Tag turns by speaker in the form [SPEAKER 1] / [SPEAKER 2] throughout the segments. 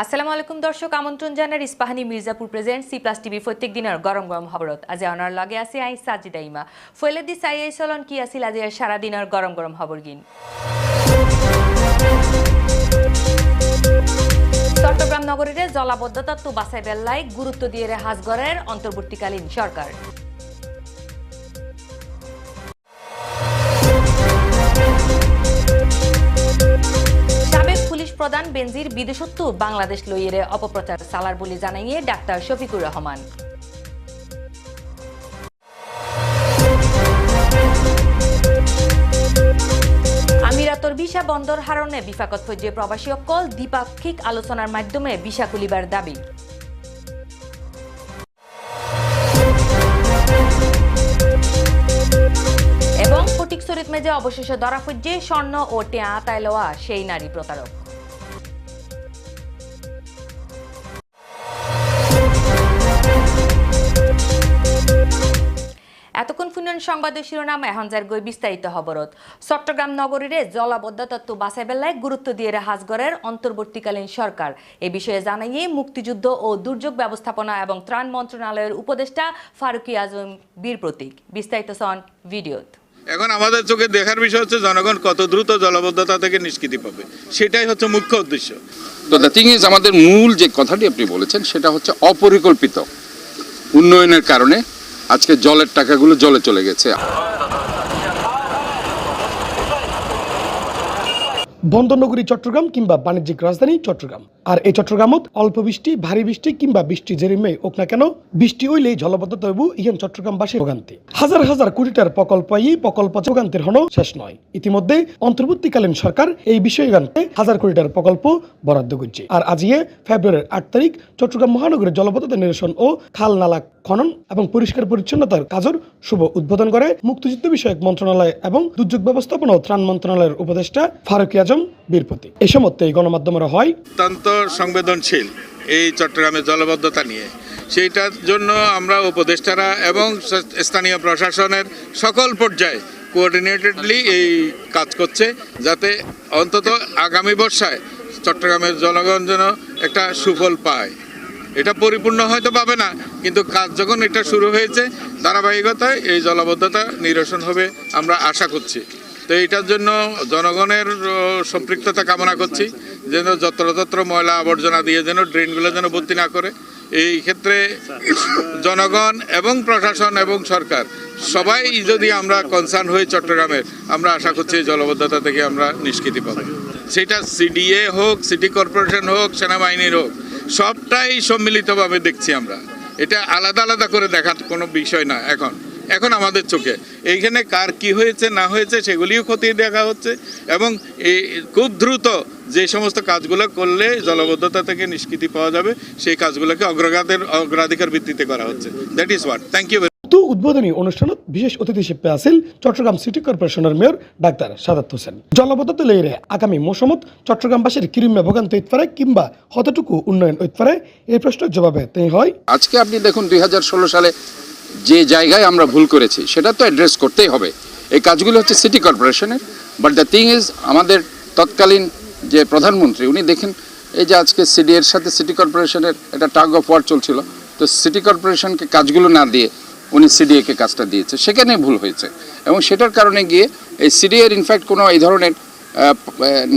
[SPEAKER 1] আসসালামু আলাইকুম দর্শক, আমন্ত্রণ জানার Ispahani Mirzapur present C plus TV প্রত্যেক দিনের গরম গরম খবরত। আজ অনার লগে আছে আই সাজিদা ইমা ফয়লে দি সাই এই চলন কি আছিল, আজি সারা দিনের গরম গরম খবর গিন। চট্টগ্রাম নগরীরে জলাবদ্ধতা তো বাসাই বেল্লাই গুরুত্ব দিয়ে রে হাজগড়ের অন্তর্বর্তীকালীন সরকার। পুলিশ বেনজির বিদেশত্ব বাংলাদেশ লইয়েরে অপপ্রচার চালার বলে জানাইয়ে ডাক্তার শফিকুর রহমান। আমিরাতর ভিসা বন্দর হারণে বিফাকত ফৈজে প্রবাসী অকল দ্বিপাক্ষিক আলোচনার মাধ্যমে ভিসা খুলিবার দাবি। এবং ফটিক শরীফ মেজে অবশেষে ধরা ফুজে স্বর্ণ ও টেয়া আতায় লওয়া সেই নারী প্রতারক। শুনেন সংবাদের শিরোনাম এখন যার গই বিস্তারিত খবরত। চট্টগ্রাম নগরীরে জলাবদ্ধতত্ত্ব বাসাই বেলায় গুরুত্ব দিয়ে হাজগড়ের অন্তর্বর্তীকালীন সরকার। এ বিষয়ে জানাইয়ে মুক্তিযুদ্ধ ও দুর্যোগ ব্যবস্থাপনা এবং ত্রাণ মন্ত্রণালয়ের উপদেষ্টা ফারুকি আজম বীর প্রতীক। বিস্তারিত সন ভিডিওত।
[SPEAKER 2] এখন আমাদের চোখে দেখার বিষয় হচ্ছে জনগণ কত দ্রুত জলবদ্ধতা থেকে নিষ্কৃতি পাবে। সেটাই হচ্ছে মুখ্য উদ্দেশ্য।
[SPEAKER 3] তো দ্য থিং ইজ আমাদের মূল যে কথাটি আপনি বলেছেন সেটা হচ্ছে অপরিকল্পিত উন্নয়নের কারণে আজকে জলের টাকাগুলো জলে চলে গেছে।
[SPEAKER 4] বন্দরনগরী চট্টগ্রাম কিংবা বাণিজ্যিক রাজধানী চট্টগ্রাম। আর এই চট্টগ্রামত অল্প বৃষ্টি, ভারী বৃষ্টি কিংবা বৃষ্টি যেরিমে হোক না কেন, বৃষ্টি হইলেই জলবদ্ধতা হইব ইহান চট্টগ্রামবাসী ভোগান্তি। হাজার হাজার কোটিটার প্রকল্প এই প্রকল্প ভোগান্তির হন শেষ নয়। ইতিমধ্যে অন্তর্বর্তীকালীন সরকার এই বিষয়গানকে হাজার কোটিটার প্রকল্প বরাদ্দ করছে। আর আজিয়ে ফেব্রুয়ারির আট তারিখ চট্টগ্রাম মহানগরের জলবদ্ধতা নিরসন ও খাল নালা খনন এবং পরিষ্কার পরিচ্ছন্নতার কাজের শুভ উদ্বোধন করে মুক্তিযুদ্ধ বিষয়ক মন্ত্রণালয় এবং দুর্যোগ ব্যবস্থাপনা ও ত্রাণ মন্ত্রণালয়ের উপদেষ্টা ফারুকি আজম বীরপতি। এ সময় গণমাধ্যমের হয়
[SPEAKER 2] সংবেদনশীল এই চট্টগ্রামের জলবদ্ধতা নিয়ে। সেইটার জন্য আমরা উপদেষ্টারা এবং স্থানীয় প্রশাসনের সকল পর্যায়ে কোঅর্ডিনেটেডলি এই কাজ করছে যাতে অন্তত আগামী বর্ষায় চট্টগ্রামের জনগণ যেন একটা সুফল পায়। এটা পরিপূর্ণ হয়তো পাবে না, কিন্তু কাজ যখন এটা শুরু হয়েছে, ধারাবাহিকতায় এই জলবদ্ধতা নিরসন হবে আমরা আশা করছি। তো এইটার জন্য জনগণের সম্পৃক্ততা কামনা করছি। যেন যত্রতত্র ময়লা আবর্জনা দিয়ে যেন ড্রেনগুলো যেন ভর্তি না করে। এই ক্ষেত্রে জনগণ এবং প্রশাসন এবং সরকার, সবাই যদি আমরা কনসার্ন হই চট্টগ্রামের, আমরা আশা করছি জলবদ্ধতা থেকে আমরা নিষ্কৃতি পাবো। সেটা সিডিএ হোক সিটি কর্পোরেশন হোক, সেনাবাহিনীর হোক, সবটাই সম্মিলিতভাবে দেখছি আমরা। এটা আলাদা আলাদা করে দেখার কোনো বিষয় না এখন। এখন আমাদের চোখে। এইখানে কার কি হয়েছে না হয়েছে সেগুলিও খতিয়ে দেখা হচ্ছে এবং এই খুব দ্রুত যে সমস্ত কাজগুলো করলে জলবদ্ধতা থেকে নিষ্কৃতি পাওয়া যাবে সেই কাজগুলোকে অগ্রগাতের অগ্রাধিকার ভিত্তিতে করা হচ্ছে। That is what thank you
[SPEAKER 4] তো উদ্বোধনী অনুষ্ঠানত বিশেষ অতিথি হিসেবে আছিল চট্টগ্রাম সিটি কর্পোরেশনের মেয়র ডাক্তার সাদাত হোসেন। জলবদ্ধতা লইরে আগামী মৌসুমত চট্টগ্রামবাসীর কিরিমে ভোগান্তি হইতে পারে কিংবা কতটুকু উন্নয়ন হইতে পারে এই প্রশ্নের জবাবে তাই হয়
[SPEAKER 3] আজকে আপনি দেখুন দুই হাজার ষোলো সালে যে জায়গায় আমরা ভুল করেছি, সেটা তো অ্যাড্রেস করতেই হবে। এই কাজগুলো হচ্ছে সিটি কর্পোরেশনের বাট দ্য থিং ইজ আমাদের তৎকালীন যে প্রধানমন্ত্রী, উনি দেখেন, এই যে আজকে সিডি এর সাথে সিটি কর্পোরেশনের একটা টাগ অফ ওয়ার চলছিল, তো সিটি কর্পোরেশনকে কাজগুলো না দিয়ে উনি সিডিএ কে কাজটা দিয়েছে। সেখানে ভুল হয়েছে। এবং সেটার কারণে গিয়ে এই সিডিএর ইনফ্যাক্ট কোনো এই ধরনের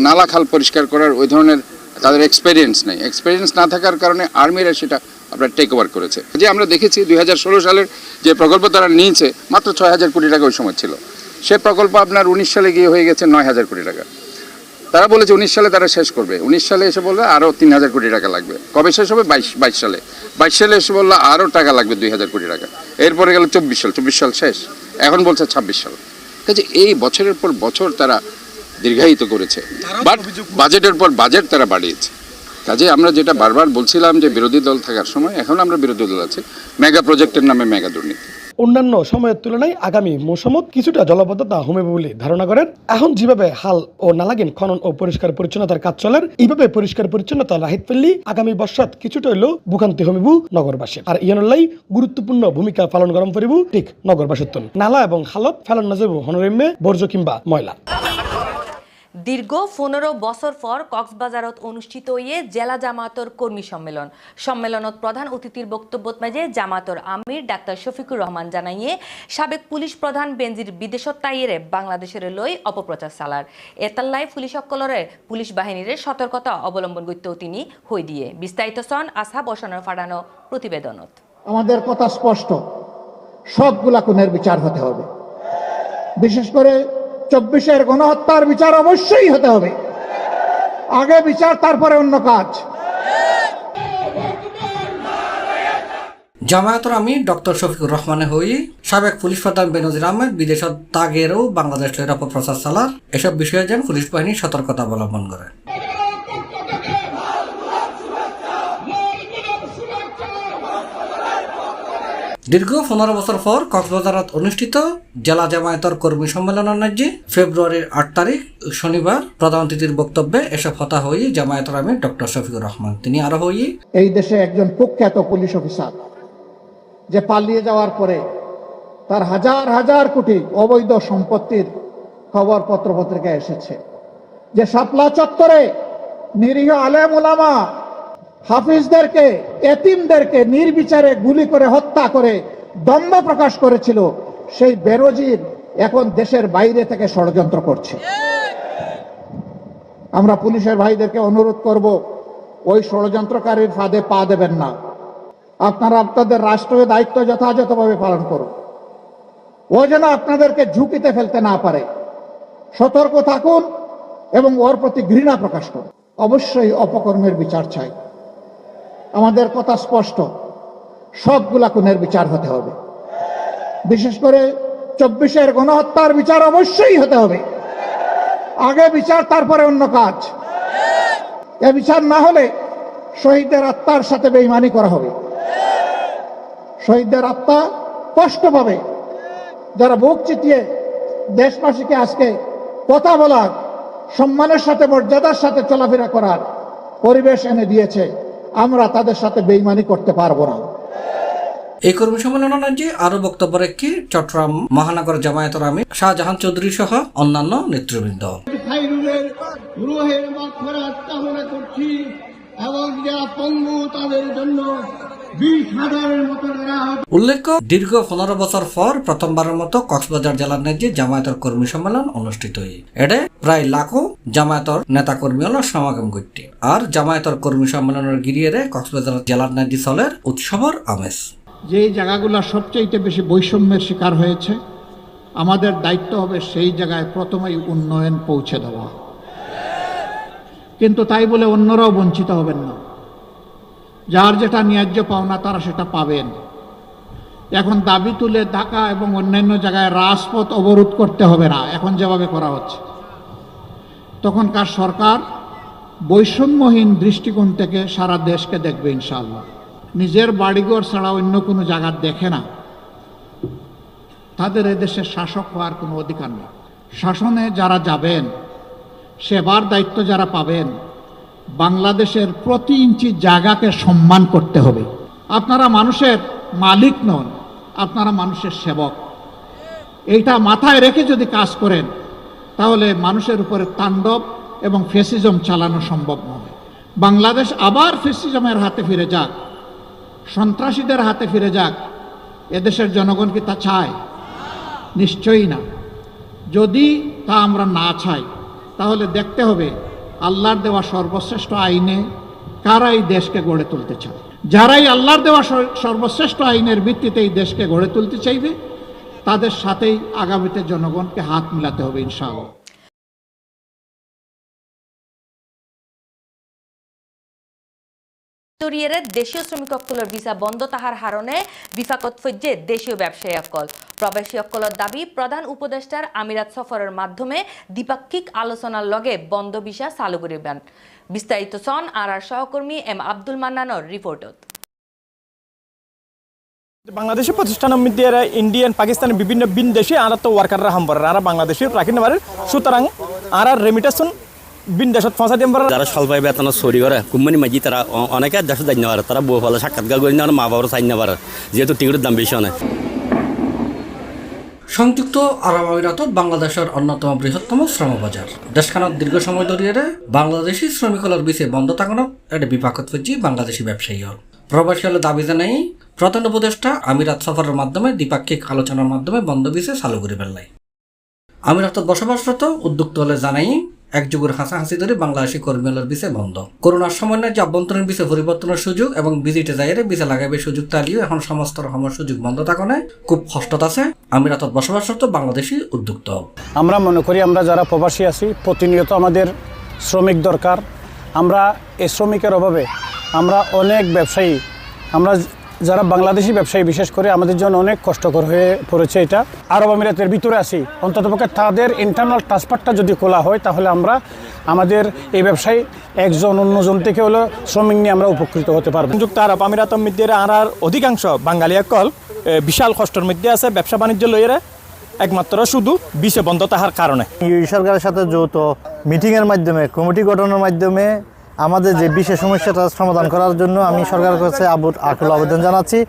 [SPEAKER 3] নালা খাল পরিষ্কার করার ওই ধরনের তাদের এক্সপেরিয়েন্স নেই। এক্সপেরিয়েন্স না থাকার কারণে আর্মিরা সেটা আপনার টেক ওভার করেছে। যে আমরা দেখেছি দুই হাজার ষোলো সালের যে প্রকল্প তারা নিয়েছে মাত্র ছয় হাজার কোটি টাকা ওই সময় ছিল। সে প্রকল্প আপনার উনিশ সালে গিয়ে হয়ে গেছে নয় হাজার কোটি টাকা। তারা বলেছে উনিশ সালে তারা শেষ করবে। উনিশ সালে এসে বলবে আরও তিন হাজার কোটি টাকা লাগবে। কবে শেষ হবে? বাইশ বাইশ সালে। বাইশ সালে এসে বলল আরও টাকা লাগবে দুই হাজার কোটি টাকা। এরপরে গেল চব্বিশ সাল। চব্বিশ সাল শেষ। এখন বলছে ছাব্বিশ সাল। কাজে এই বছরের পর বছর তারা দীর্ঘায়িত করেছে। বাট বাজেটের পর বাজেট তারা বাড়িয়েছে। কাজে আমরা যেটা বারবার বলছিলাম যে বিরোধী দল থাকার সময়, এখন আমরা বিরোধী দল আছি। মেগা প্রজেক্টের নামে মেগা দুর্নীতি।
[SPEAKER 4] অন্যান্য সময়ের তুলনায় আগামী মৌসুমত কিছুটা জলবদ্ধতা হবে বলে ধারণা করেন। এখন যেভাবে হাল ও নালাগিন খনন ও পরিষ্কার পরিচ্ছন্নতার কাজ চলের, এইভাবে পরিষ্কার পরিচ্ছন্নতা রাহিত ফেললি আগামী বর্ষাত কিছুটা হইলেও ভোগান্তি হমিবু নগরবাসী আর ইয়ানলাই গুরুত্বপূর্ণ ভূমিকা পালন গরম করিব ঠিক নগরবাসীর নালা এবং হালত ফেলান না যাব হনরিমে, বর্জ্য কিংবা ময়লা।
[SPEAKER 1] দীর্ঘ পনেরো বছর পর কক্সবাজারত অনুষ্ঠিত ইয়ে জেলা জামাতর কর্মী সম্মেলন। সম্মেলনত প্রধান অতিথির বক্তব্যত মাঝে জামাতর আমির ডাক্তার শফিকুর রহমান জানাইয়ে, সাবেক পুলিশ প্রধান বেনজির বিদেশত তাইয়েরে বাংলাদেশের লই অপপ্রচার চালার। এতাল্লাই পুলিশ সকলরে পুলিশ বাহিনীর সতর্কতা অবলম্বন করতেও তিনি হই দিয়ে। বিস্তারিত সন আশা বসানোর ফাড়ানো প্রতিবেদনত।
[SPEAKER 5] আমাদের কথা স্পষ্ট। সবগুলা খুনের বিচার হতে হবে। বিশেষ করে চব্বিশের গণহত্যার বিচার অবশ্যই হতে হবে। আগে বিচার, তারপরে অন্য কাজ।
[SPEAKER 6] জামায়াতর আমি ডক্টর শফিকুর রহমানে হই, সাবেক পুলিশ প্রধান বেনজির আহমেদ, বিদেশত তাগেরও বাংলাদেশ লয়ের অপপ্রচার চালার এসব বিষয়ে যেন পুলিশ বাহিনী সতর্কতা অবলম্বন করে। দীর্ঘ পনেরো বছর পর কক্সবাজারত অনুষ্ঠিত জেলা জামায়াতর কর্মী সম্মেলনের ন্যায্যে ফেব্রুয়ারির আট তারিখ, শনিবার প্রধান অতিথির বক্তব্যে এসব হতা হই জামায়াতর আমি ডক্টর শফিকুর রহমান, তিনি আরও হই
[SPEAKER 5] এই দেশে একজন প্রখ্যাত পুলিশ অফিসার, যে পালিয়ে যাওয়ার পরে তার হাজার হাজার কোটি অবৈধ সম্পত্তির খবর পত্রপত্রিকায় এসেছে। যে শাপলা চত্বরে নিরীহ আলেম ওলামা হাফিজদেরকে, এতিমদেরকে নির্বিচারে গুলি করে হত্যা করে দম্ভ প্রকাশ করেছিল। সেই বেরোজির এখন দেশের বাইরে থেকে ষড়যন্ত্র করছে। আমরা পুলিশের ভাইদেরকে অনুরোধ করব, ওই ষড়যন্ত্রকারীর ফাঁদে পা দেবেন না। আপনারা আপনাদের রাষ্ট্রীয় দায়িত্ব যথাযথভাবে পালন করুন। ও যেন আপনাদেরকে ঝুঁকিতে ফেলতে না পারে। সতর্ক থাকুন এবং ওর প্রতি ঘৃণা প্রকাশ করুন। অবশ্যই অপকর্মের বিচার চাই। আমাদের কথা স্পষ্ট। সবগুলা খুনের বিচার হতে হবে। বিশেষ করে চব্বিশের গণহত্যার বিচার অবশ্যই হতে হবে। আগে বিচার, তারপরে অন্য কাজ। এ বিচার না হলে শহীদদের আত্মার সাথে বেইমানি করা হবে। শহীদদের আত্মা কষ্ট পাবে। যারা বুক চিতিয়ে দেশবাসীকে আজকে কথা বলার, সম্মানের সাথে, মর্যাদার সাথে চলাফেরা করার পরিবেশ এনে দিয়েছে। আমরা তাদের সাথে বেইমানি করতে পারব না।
[SPEAKER 6] এই কর্মী সম্মেলনের যে আরও বক্তব্য রেখে চট্টগ্রাম মহানগর জামায়াতের আমি শাহজাহান চৌধুরী সহ অন্যান্য নেতৃবৃন্দ।
[SPEAKER 7] রুহের কামনা করছি এবং যারা পঙ্গু তাদের জন্য
[SPEAKER 6] উল্লেখ্য দীর্ঘ পনেরো বছর পর প্রথমবারের মতো কক্সবাজার জেলার ন্যায্যে জামায়াতর কর্মী সম্মেলন অনুষ্ঠিত হয় এতে প্রায় লাখো জামায়াতর নেতা কর্মী হল সমাগম করতে। আর জামায়াতর কর্মী সম্মেলনের গিরিয়ে কক্সবাজার জেলার ন্যায্যে চলের উৎসবর আমেজ।
[SPEAKER 5] যে জায়গাগুলো সবচেয়ে বেশি বৈষম্যের শিকার হয়েছে আমাদের দায়িত্ব হবে সেই জায়গায় প্রথমেই উন্নয়ন পৌঁছে দেওয়া। কিন্তু তাই বলে অন্যরাও বঞ্চিত হবেন না। যার যেটা ন্যায্য পাওনা তারা সেটা পাবেন। এখন দাবি তুলে ঢাকা এবং অন্যান্য জায়গায় রাজপথ অবরোধ করতে হবে না, এখন যেভাবে করা হচ্ছে। তখনকার সরকার বৈষম্যহীন দৃষ্টিকোণ থেকে সারা দেশকে দেখবে ইনশাআল্লাহ। নিজের বাড়িঘর ছাড়া অন্য কোনো জায়গা দেখে না। তাদের এদেশে শাসক হওয়ার কোনো অধিকার নেই। শাসনে যারা যাবেন, সেবার দায়িত্ব যারা পাবেন বাংলাদেশের প্রতি ইঞ্চি জায়গাকে সম্মান করতে হবে। আপনারা মানুষের মালিক নন, আপনারা মানুষের সেবক। এইটা মাথায় রেখে যদি কাজ করেন, তাহলে মানুষের উপরে তাণ্ডব এবং ফেসিজম চালানো সম্ভব নয়। বাংলাদেশ আবার ফেসিজমের হাতে ফিরে যাক, সন্ত্রাসীদের হাতে ফিরে যাক। এদেশের জনগণ কি তা চায়? নিশ্চয়ই না। যদি তা আমরা না চাই, তাহলে দেখতে হবে আল্লাহর দেওয়া সর্বশ্রেষ্ঠ আইনে কারা এই দেশকে গড়ে তুলতে চায়। যারাই আল্লাহর দেওয়া সর্বশ্রেষ্ঠ আইনের ভিত্তিতে এই দেশকে গড়ে তুলতে চাইবে, তাদের সাথেই আগামীতে জনগণকে হাত মিলাতে হবে
[SPEAKER 1] তরিয়েরে দেশীয় শ্রমিকসকলের ভিসা বন্ধ তাহার হারণে বিফাকত ফজ্জে দেশীয় ব্যবসায়ী অকল প্রবাসী অকলের দাবি প্রধান উপদেষ্টার আমিরাত সফরের মাধ্যমে দ্বিপাক্ষিক আলোচনার লগে বন্ধ ভিসা চালু করিবেন। বিস্তারিত সন আর আর সহকর্মী এম আব্দুল মান্নানোর রিপোর্টত।
[SPEAKER 8] বাংলাদেশি প্রতিষ্ঠানের মধ্যে এরা ইন্ডিয়ান পাকিস্তানের বিভিন্ন বিন দেশে আর তো ওয়ার্কাররা হাম পারে আর বাংলাদেশের রাখি নেবার সুতরাং আর আর রেমিটেশন বিন দেশত ফসা দিম পারে
[SPEAKER 9] যারা স্বল্প বেতন চুরি করে কোম্পানি মাঝি তারা অনেকে দেশে যাই না পারে তারা বউ ফলে সাক্ষাৎকার করে না মা বাবার চাই না পারে যেহেতু টিকিটের দাম বেশি অনেক।
[SPEAKER 6] সংযুক্ত আরব আমিরাতত বাংলাদেশের অন্যতম বৃহত্তম শ্রম বাজার দেশখানত দীর্ঘ সময় ধরিয়ে বাংলাদেশি শ্রমিকলার বিষয়ে বন্ধ থাকানো এটা বিপাকত হচ্ছে বাংলাদেশি ব্যবসায়ী প্রবাসী হলে দাবি জানাই প্রধান উপদেষ্টা আমিরাত সফরের মাধ্যমে দ্বিপাক্ষিক আলোচনার মাধ্যমে বন্ধ বিষয়ে চালু করে ফেললাই আমিরাতত বসবাসরত উদ্যোক্ত হলে জানাই এক যুগের হাসাহাসি ধরে বাংলাদেশি কর্মীদের বিষয়ে বন্ধ। করোনার সমন্বয়ে যে অভ্যন্তরীণ বিষয়ে পরিবর্তনের সুযোগ এবং ভিজিটে যাইরে বিষে লাগাবে সুযোগ তালিও এখন সমস্ত রকমের সুযোগ বন্ধ থাকনে। খুব কষ্টত আছে। আমিরাতত বসবাসরত বাংলাদেশি উদ্যুক্ত।
[SPEAKER 10] আমরা মনে করি আমরা যারা প্রবাসী আছি, প্রতিনিয়ত আমাদের শ্রমিক দরকার। আমরা এই শ্রমিকের অভাবে আমরা অনেক ব্যবসায়ী, আমরা যারা বাংলাদেশি ব্যবসায়ী বিশেষ করে আমাদের জন্য অনেক কষ্টকর হয়ে পড়েছে এটা। আরব আমিরাতের ভিতরে আছি। অন্ততপক্ষে তাদের ইন্টারনাল ট্রান্সফারটা যদি খোলা হয় তাহলে আমরা আমাদের এই ব্যবসায়ী একজন অন্যজন থেকে হলেও শ্রমিক নিয়ে আমরা উপকৃত হতে পারব।
[SPEAKER 8] সংযুক্ত আরব আমিরাত মধ্যে আরার অধিকাংশ বাঙালি একল বিশাল কষ্টের মধ্যে আছে ব্যবসা বাণিজ্য লইয়েরা। একমাত্র শুধু বিষে বন্ধ তাহার কারণে।
[SPEAKER 11] এই সরকারের সাথে যৌথ মিটিংয়ের মাধ্যমে কমিটি গঠনের মাধ্যমে আমাদের যে বিশেষ সমস্যাটা সমাধান করার জন্য আমি সরকারের কাছে আকুল আবেদন জানাচ্ছি।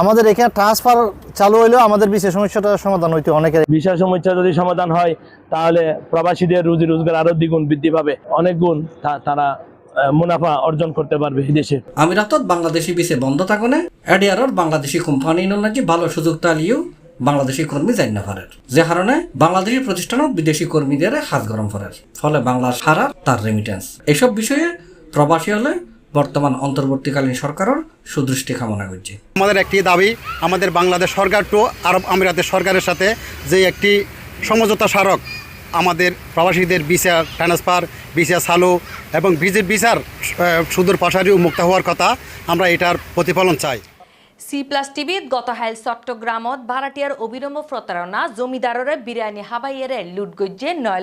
[SPEAKER 11] আমাদের এখানে ট্রান্সফার চালু হইলেও আমাদের বিশেষ সমস্যাটা সমাধান হইতে অনেকের
[SPEAKER 12] বিশেষ সমস্যা যদি সমাধান হয় তাহলে প্রবাসীদের রুজি রোজগার আরও দ্বিগুণ বৃদ্ধি পাবে। অনেক গুণ তারা আহ, মুনাফা অর্জন করতে পারবে দেশে।
[SPEAKER 6] আমিরাতত বাংলাদেশি বিষে বন্ধ থাকনে এডিআরর বাংলাদেশি কোম্পানি নাকি ভালো সুযোগ তালিও। বাংলাদেশি কর্মী যাই না পারে যে কারণে বাংলাদেশি প্রতিষ্ঠানত বিদেশি কর্মীদের হাত গরম করে ফলে বাংলার সারা তার রেমিটেন্স এসব বিষয়ে প্রবাসী হলে বর্তমান অন্তর্বর্তীকালীন সরকারের সুদৃষ্টি কামনা করছে।
[SPEAKER 13] আমাদের একটি দাবি আমাদের বাংলাদেশ সরকার টু আরব আমিরাতের সরকারের সাথে যে একটি সমঝোতা স্মারক আমাদের প্রবাসীদের ভিসা ট্রান্সফার ভিসা চালু এবং ভিসার আহ, সুদূর পাশারি মুক্ত হওয়ার কথা আমরা এটার প্রতিফলন চাই।
[SPEAKER 1] সি প্লাস টিভিত গত হাইল চট্টগ্রামত ভাড়াটিয়ার অবিলম্ব প্রতারণা জমিদাররে বিরিয়ানি হাবাইয়েরে লুট গজ্জে নয়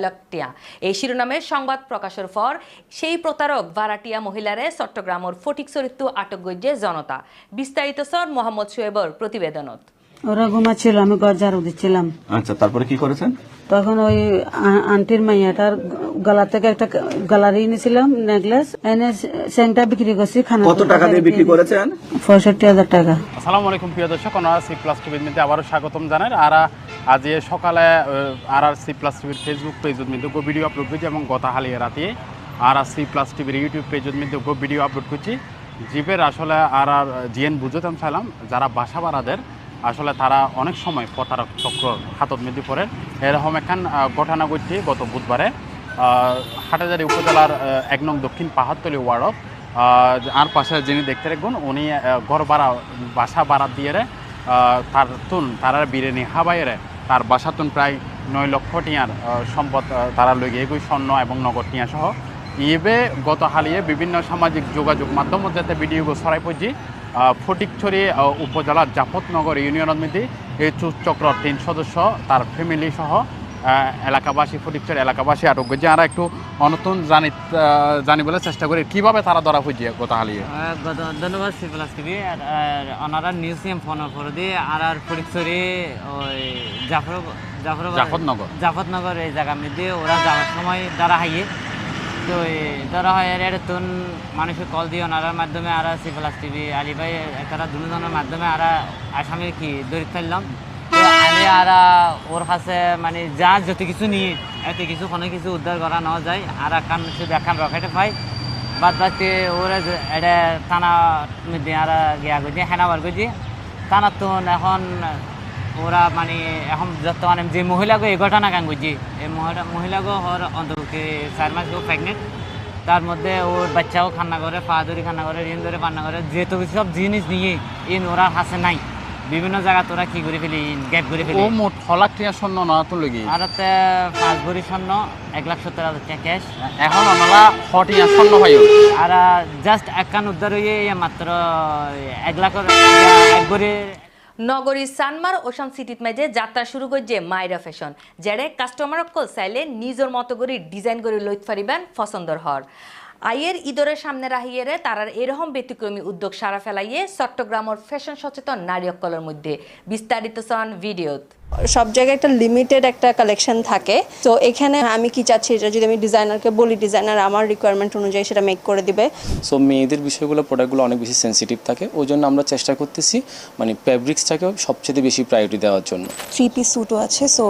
[SPEAKER 1] এই শিরোনামে সংবাদ প্রকাশের পর সেই প্রতারক ভাড়াটিয়া মহিলারে চট্টগ্রামর ফটিক চরিত্র আটক গজ্জে জনতা। বিস্তারিত সর মোহাম্মদ সোয়েবর প্রতিবেদনত
[SPEAKER 14] ওরা ঘুমাচ্ছিল আমি ঘর ঝাড়ু দিচ্ছিলাম।
[SPEAKER 9] আচ্ছা তারপরে কি করেছেন?
[SPEAKER 14] তখন ওই আন্টির মাইয়াটার গলা থেকে একটা গ্যালারি নিয়েছিলাম নেকলেস এনে সেন্টা বিক্রি করছি খানা
[SPEAKER 9] কত টাকা দিয়ে বিক্রি করেছেন?
[SPEAKER 14] পঁয়ষট্টি হাজার টাকা।
[SPEAKER 12] আসসালামু আলাইকুম প্রিয় দর্শক ওনারা সি প্লাস টিভির মধ্যে আবারও স্বাগতম জানাই। আর আজ এ সকালে আর আর সি প্লাস টিভির ফেসবুক পেজের মধ্যে গো ভিডিও আপলোড করছি এবং গত হালিয়ে রাতে আর আর সি প্লাস টিভির ইউটিউব পেজের মধ্যে গো ভিডিও আপলোড করছি। জিপের আসলে আর আর জিএন বুঝতাম চাইলাম যারা বাসা বাড়াদের আসলে তারা অনেক সময় প্রতারক চক্র হাতত মেদি পড়ে। এরকম একখান ঘটনা ঘটছে গত বুধবারে হাটাজারি উপজেলার এক নং দক্ষিণ পাহাড়তলি ওয়ার্ডত আর পাশে যিনি দেখতে রাখবেন উনি ঘর ভাড়া, বাসা ভাড়া দিয়ে তার তুন তারা বিরিয়ানি হাবাইরে তার বাসা তুন প্রায় নয় লক্ষ টিয়ার সম্পদ তারা লই এগুই স্বর্ণ এবং নগদ টিয়া সহ। ইবে গত হালিয়ে বিভিন্ন সামাজিক যোগাযোগ মাধ্যম যাতে ভিডিও ছড়াই পড়ছি ফটিকছড়ি উপজেলার জাফতনগর ইউনিয়নের মধ্যে এই চক্র তিন সদস্য তার ফ্যামিলি সহ এলাকাবাসী ফটিকছড়ি এলাকাবাসী আটক করছে আর একটু অনতুন জানি জানিবলে চেষ্টা করি কীভাবে তারা ধরা পড়ছে গত হালিয়ে?
[SPEAKER 14] ধন্যবাদ সি প্লাস টিভি ওনারা নিউজ নিয়ে ফোন করে দিয়ে আর আর ফরিকছড়ি ওই জাফর জাফর
[SPEAKER 12] জাফরনগর।
[SPEAKER 14] জাফতনগর এই জায়গার মধ্যে ওরা যাওয়ার সময় দ্বারা হাইয়ে তো ধরা হয় এর তুন মানুষের কল দিয়ে ওনার মাধ্যমে আর সি প্লাস টিভি আলী ভাই তারা দুজনের মাধ্যমে আর আসামির কি দরিদ্র ফেললাম। আমি আর ওর কাছে মানে যা যত কিছু নিয়ে এত কিছু কোনো কিছু উদ্ধার করা নেওয়া যায়। আর একান শুধু একান রকেটে পাই বাদ বাকি ওরা এটা থানা মধ্যে আর গিয়া করছি হেনাবার করছি থানার তো এখন ওরা মানে এখন বর্তমানে যে মহিলাকে এই ঘটনা কান করছি এই মহিলা মহিলাকে ওর অন্তর্ভুক্তি চার মাস প্রেগনেন্ট তার মধ্যে ওর বাচ্চাও খান্না করে পা ধরে খান্না করে ঋণ ধরে পান্না করে যেহেতু সব জিনিস নিয়ে ইন ওরা হাসে নাই বিভিন্ন জায়গা তোরা কি করে ফেলি গ্যাপ করে ফেলি
[SPEAKER 12] ও মোট ফলাক টিয়া স্বর্ণ না তো লেগে
[SPEAKER 14] আর তাতে পাঁচ ভরি স্বর্ণ এক লাখ সত্তর হাজার টাকা ক্যাশ
[SPEAKER 12] এখন ওনারা ফটিয়া স্বর্ণ হয়
[SPEAKER 14] আর জাস্ট এক কান উদ্ধার হয়ে মাত্র এক লাখের এক ভরি
[SPEAKER 1] নগরী সানমার ওশান সিটিত মাঝে যাত্রা শুরু করছে মাইরা ফ্যাশন যারা কাস্টমার চাইলে নিজের মতো করে ডিজাইন করে লইত পারিবেন পছন্দর হর। আইয়ের ইদরের সামনে রাহিয়েরে তারার এরকম ব্যতিক্রমী উদ্যোগ সারা ফেলাইয়ে চট্টগ্রামের ফ্যাশন সচেতন নারী অক্কলের মধ্যে বিস্তারিত সন ভিডিওত।
[SPEAKER 15] সব জায়গায় একটা লিমিটেড একটা কালেকশন থাকে। তো এখানে আমি কি চাচ্ছি এটা যদি আমি ডিজাইনারকে বলি ডিজাইনার আমার রিকোয়ারমেন্ট অনুযায়ী সেটা মেক করে দিবে।
[SPEAKER 16] সো মেয়েদের বিষয়গুলো প্রোডাক্টগুলো অনেক বেশি সেন্সিটিভ থাকে। ওই জন্য আমরা চেষ্টা করতেছি মানে ফ্যাব্রিক্সটাকেও সবচেয়ে বেশি প্রায়োরিটি দেওয়ার জন্য।
[SPEAKER 17] থ্রি পিস স্যুটও আছে সো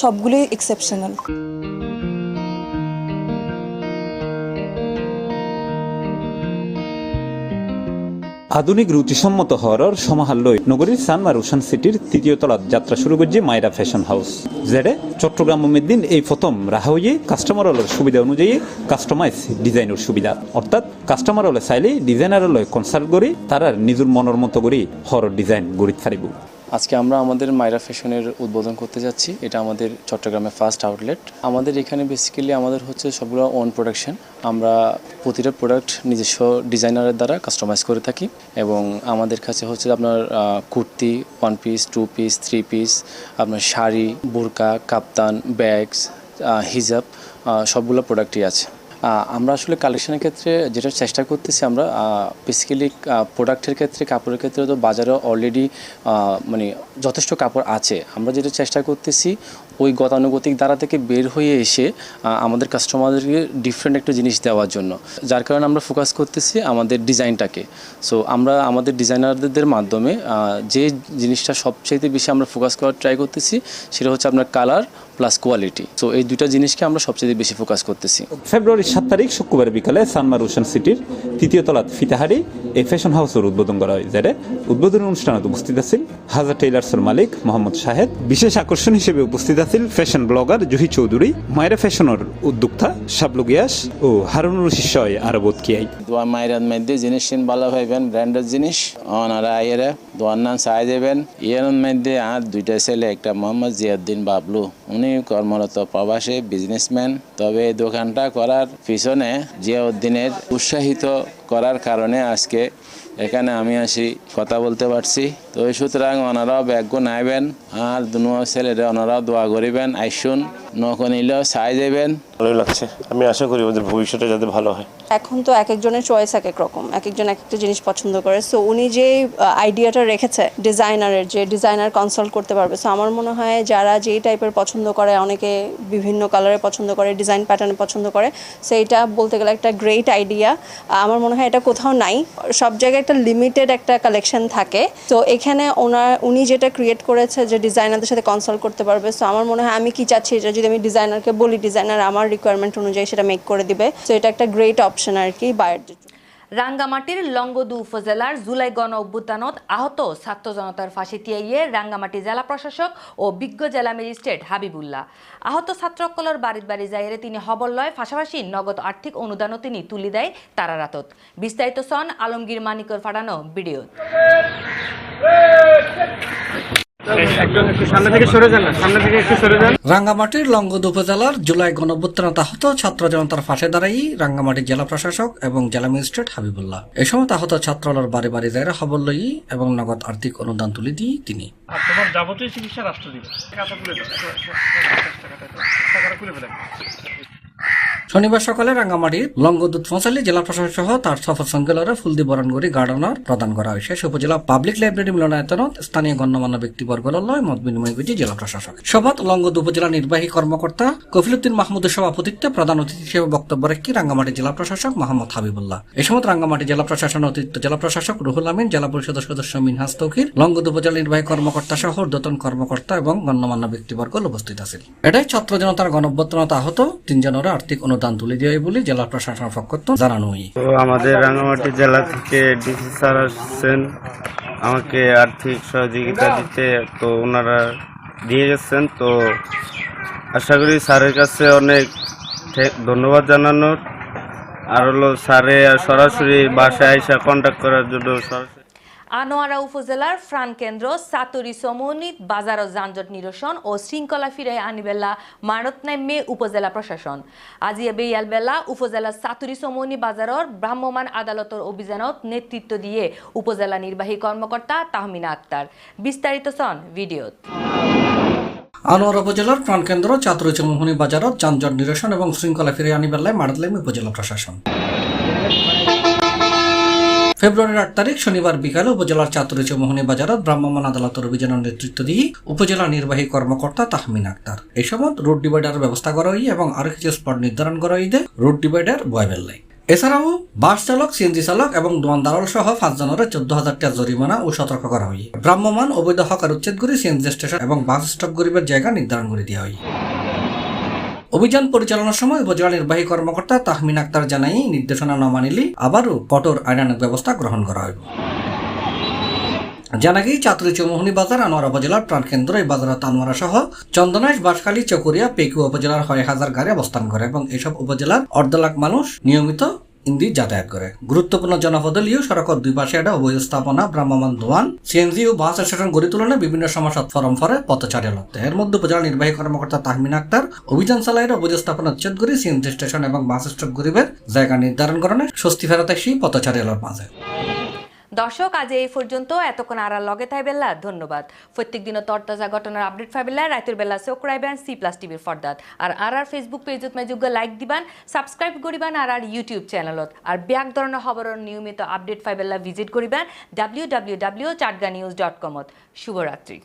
[SPEAKER 17] সবগুলোই এক্সেপশনাল
[SPEAKER 18] আধুনিক রুচিসম্মত হরর সমাহাল্যই নগরীর সানমা উশান সিটির তৃতীয় তলাত যাত্রা শুরু করছে মাইরা ফ্যাশন হাউস। যেটা চট্টগ্রাম দিন এই প্রথম রাহা হয়ে কাস্টমার হলের সুবিধা অনুযায়ী কাস্টমাইজ ডিজাইনের সুবিধা। অর্থাৎ কাস্টমার হলে চাইলে ডিজাইনার হলে কনসাল্ট করে তারা নিজের মনের মতো করে হরর ডিজাইন গড়ি ছাড়িব
[SPEAKER 16] আজকে আমরা আমাদের মাইরা ফ্যাশনের উদ্বোধন করতে যাচ্ছি। এটা আমাদের চট্টগ্রামের ফার্স্ট আউটলেট আমাদের এখানে বেসিক্যালি আমাদের হচ্ছে সবগুলো ওন প্রোডাকশন আমরা প্রতিটা প্রোডাক্ট নিজস্ব ডিজাইনারের দ্বারা কাস্টমাইজ করে থাকি এবং আমাদের কাছে হচ্ছে আপনার kurti one piece two piece three piece আপনার শাড়ি, বোরকা, কাপ্তান ব্যাগস হিজাব সবগুলো প্রোডাক্টই আছে। আমরা আসলে কালেকশনের ক্ষেত্রে যেটা চেষ্টা করতেছি আমরা বেসিক্যালি প্রোডাক্টের ক্ষেত্রে, কাপড়ের ক্ষেত্রে তো বাজারে অলরেডি মানে যথেষ্ট কাপড় আছে। আমরা যেটা চেষ্টা করতেছি, ওই গতানুগতিক দ্বারা থেকে বের হয়ে এসে আমাদের কাস্টমারদেরকে ডিফারেন্ট একটা জিনিস দেওয়ার জন্য। যার কারণে আমরা ফোকাস করতেছি আমাদের ডিজাইনটাকে সো আমরা আমাদের ডিজাইনারদের মাধ্যমে যে জিনিসটা সবচেয়ে বেশি আমরা ফোকাস করার ট্রাই করতেছি, সেটা হচ্ছে আপনার কালার প্লাস কোয়ালিটি সো এই দুইটা জিনিসকে আমরা সবচেয়ে বেশি ফোকাস করতেছি।
[SPEAKER 18] ফেব্রুয়ারির সাত তারিখ শুক্রবার বিকালে সানমার রোশন সিটির তৃতীয় তলাত ফিতাহারি এই ফ্যাশন হাউসের উদ্বোধন করা হয় যেটা উদ্বোধনী অনুষ্ঠানত উপস্থিত আছেন হাজার টেইলার্সের মালিক মোহাম্মদ শাহেদ। বিশেষ আকর্ষণ হিসেবে উপস্থিত আছেন ফ্যাশন ব্লগার জুহি চৌধুরী মায়েরা ফ্যাশনের উদ্যোক্তা শাবলু গিয়াস ও হারুনুর শিষ্যয় আরবত কিয়াই
[SPEAKER 19] দোয়া মায়ের মধ্যে জিনিস সিন ভালো পাইবেন ব্র্যান্ডের জিনিস ওনারা আইয়েরা দোয়ার নাম সাহায্য দেবেন। ইয়ের মধ্যে আর দুইটা ছেলে একটা মোহাম্মদ জিয়াউদ্দিন বাবলু। উনি কর্মরত প্রবাসে বিজনেসম্যান তবে এই দোকানটা করার পিছনে জিয়াউদ্দিনের উৎসাহিত করার কারণে আজকে এখানে আমি আসি, কথা বলতে পারছি। তো এই সুতরাং ওনারাও ব্যাগ্য নাইবেন আর দুনো ছেলেরা ওনারাও দোয়া করিবেন আইসুন নকনিলেও সাই দেবেন।
[SPEAKER 20] ভালোই লাগছে। আমি আশা করি ওদের ভবিষ্যতে যাতে ভালো হয়।
[SPEAKER 15] এখন তো এক একজনের চয়েস এক এক রকম এক একজন এক একটা জিনিস পছন্দ করে। সো উনি যে আইডিয়াটা রেখেছে ডিজাইনারের যে ডিজাইনার কনসাল্ট করতে পারবে। সো আমার মনে হয় যারা যেই টাইপের পছন্দ করে অনেকে বিভিন্ন কালারে পছন্দ করে ডিজাইন প্যাটার্নে পছন্দ করে সো এটা বলতে গেলে একটা গ্রেট আইডিয়া আমার মনে হয় এটা কোথাও নাই। সব জায়গায় একটা লিমিটেড একটা কালেকশন থাকে। তো এখানে ওনার, উনি যেটা ক্রিয়েট করেছে যে ডিজাইনারদের সাথে কনসাল্ট করতে পারবে সো আমার মনে হয় আমি কি চাচ্ছি এটা যদি আমি ডিজাইনারকে বলি ডিজাইনার আমার রিকোয়ারমেন্ট অনুযায়ী সেটা মেক করে দিবে সো এটা একটা গ্রেট অপশন আর কি বাইরের।
[SPEAKER 1] রাঙ্গামাটির লঙ্গদু উপজেলার জুলাই গণ অভ্যুত্থানত আহত ছাত্র জনতার ফাঁসি তিয়াইয়ে রাঙ্গামাটি জেলা প্রশাসক ও বিজ্ঞ জেলা ম্যাজিস্ট্রেট হাবিবুল্লাহ। আহত ছাত্রকলর বাড়ির বাড়ি যাইরে তিনি হবর লয় পাশাপাশি নগদ আর্থিক অনুদানও তিনি তুলি দেয় তারা রাতত। বিস্তারিত সন আলমগীর মানিকর ফাটানো ভিডিও।
[SPEAKER 6] রাঙ্গামাটির লঙ্গদ উপজেলার জুলাই গণভ্যুত্থানত আহত ছাত্র জনতার ফাঁসে দাঁড়াই রাঙ্গামাটি জেলা প্রশাসক এবং জেলা ম্যাজিস্ট্রেট হাবিবুল্লাহ। এ সময় আহত ছাত্রলার বাড়ি বাড়ি যায় খবর লই এবং নগদ আর্থিক অনুদান তুলে দিই তিনি।
[SPEAKER 8] তোমার যাবতীয় চিকিৎসা রাষ্ট্র দিবে
[SPEAKER 6] শনিবার সকালে রাঙ্গামাটির লঙ্গদূত ফসালি জেলা প্রশাসক সহ তার সফর সঙ্গেলরে ফুলদি বরণগড়ি গার্ডেনার প্রদান করা হয়েছে। সে উপজেলা পাবলিক লাইব্রেরি মিলনায়তনত স্থানীয় গণ্যমান্য ব্যক্তিবর্গের লয় মত বিনিময় করেছে জেলা প্রশাসক। সভাত লঙ্গদ উপজেলা নির্বাহী কর্মকর্তা কফিলুদ্দিন মাহমুদের সভাপতিত্বে প্রধান অতিথি হিসেবে বক্তব্য রাখি রাঙ্গামাটি জেলা প্রশাসক মোহাম্মদ হাবিবুল্লাহ। এই সময় রাঙ্গামাটি জেলা প্রশাসন অতিরিক্ত জেলা প্রশাসক রুহুল আমিন, জেলা পরিষদের সদস্য মিনহাস তৌকির লঙ্গদ উপজেলা নির্বাহী কর্মকর্তা সহ ঊর্ধ্বতন কর্মকর্তা এবং গণ্যমান্য ব্যক্তিবর্গ উপস্থিত আছেন। এটাই ছাত্র জনতার গণঅভ্যুত্থানত আহত তিনজনের আর্থিক অনুদান তুলে দেয় বলে জেলা প্রশাসনের পক্ষ জানানো
[SPEAKER 20] আমাদের রাঙামাটি জেলা থেকে ডিসি স্যার আসছেন, আমাকে আর্থিক সহযোগিতা দিতে তো ওনারা দিয়ে গেছেন। তো আশা করি স্যারের কাছে অনেক ধন্যবাদ জানানোর। আর হলো স্যারে সরাসরি বাসায় আইসা কন্ট্যাক্ট করার জন্য সরাসরি
[SPEAKER 1] আনোয়ারা উপজেলার ফ্রান কেন্দ্র সাতুরি সমনিত বাজার ও যানজট নিরসন ও শৃঙ্খলা ফিরে আনিবেলা মানত নামে উপজেলা প্রশাসন। আজিয়া বেয়ালবেলা উপজেলা সাতুরি সমনি বাজারর ভ্রাম্যমাণ আদালতর অভিযানত নেতৃত্ব দিয়ে উপজেলা নির্বাহী কর্মকর্তা তাহমিনা আক্তার। বিস্তারিত সন ভিডিওত।
[SPEAKER 6] আনোয়ার উপজেলার প্রাণকেন্দ্র চাতুরচমোহনী বাজারত যানজট নিরসন এবং শৃঙ্খলা ফিরে আনিবেলায় মারদলাইম উপজেলা প্রশাসন। ফেব্রুয়ারির আট তারিখ শনিবার বিকালে উপজেলার চাতুরি চৌমোহনী বাজারত ভ্রাম্যমাণ আদালতের অভিযানের নেতৃত্ব দিয়ে উপজেলা নির্বাহী কর্মকর্তা তাহমিন আক্তার। এই সময় রোড ডিভাইডার ব্যবস্থা করা হই এবং আরও কিছু স্পট নির্ধারণ করা হইতে রোড ডিভাইডার বয়বেল্লাই এছাড়াও বাস চালক, সিএনজি চালক এবং দোয়ানদারল সহ পাঁচ পাঁচজনের চোদ্দ হাজার টাকা জরিমানা ও সতর্ক করা হয়। ভ্রাম্যমান অবৈধ হকার উচ্ছেদ করে সিএনজি স্টেশন এবং বাস স্টপ গরিবের জায়গা নির্ধারণ করে দেওয়া হয়। অভিযান পরিচালনার সময় উপজেলা নির্বাহী কর্মকর্তা তাহমিন আক্তার জানাই, নির্দেশনা না মানিলে আবারও কঠোর আইনানিক ব্যবস্থা গ্রহণ করা হবে জানা গিয়ে চাতুরি চৌমোহনী বাজার, আনোয়ারা উপজেলার প্রাণকেন্দ্র, এই বাজার তানোয়ারা সহ চন্দনাইশ, বাঁশখালী, চকরিয়া পেকু উপজেলার হয় হাজার গাড়ি অবস্থান করে এবং এসব উপজেলার অর্ধ লাখ মানুষ নিয়মিত ইন্দি যাতায়াত করে। গুরুত্বপূর্ণ জনপদলীয় সড়কের দুই পাশে একটা অবৈধ স্থাপনা ভ্রাম্যমান দোয়ান। সিএনজি ও বাস স্টেশন গড়ি তুলনায় বিভিন্ন সমস্যা ফরম ফরে পথচারী লড়তে এর মধ্যে উপজেলা নির্বাহী কর্মকর্তা তাহমিন আক্তার, অভিযান চালাইয়ের অবৈধ স্থাপনা উচ্ছেদ করে সিএনজি স্টেশন এবং বাস স্টপ গরিবের জায়গা নির্ধারণ করণে স্বস্তি ফেরত আসি পথচারী মাঝে।
[SPEAKER 1] দর্শক, আজ এই পর্যন্ত। এতক্ষণ আর লগে থাই বেলা ধন্যবাদ। প্রত্যেক দিন তরতাজা ঘটনার আপডেট পাইবেলা রাতের বেলা চোখ রাইবেন সি প্লাস টিভির ফর্দাত আর আর আর ফেসবুক পেজত মেযোগ্য লাইক দিবান সাবস্ক্রাইব করিবান, আর আর ইউটিউব চ্যানেলত আর ব্যাক ধরনের খবরের নিয়মিত আপডেট পাইবেলা ভিজিট করিবেন W W W Chatga news dot কমত শুভরাত্রি।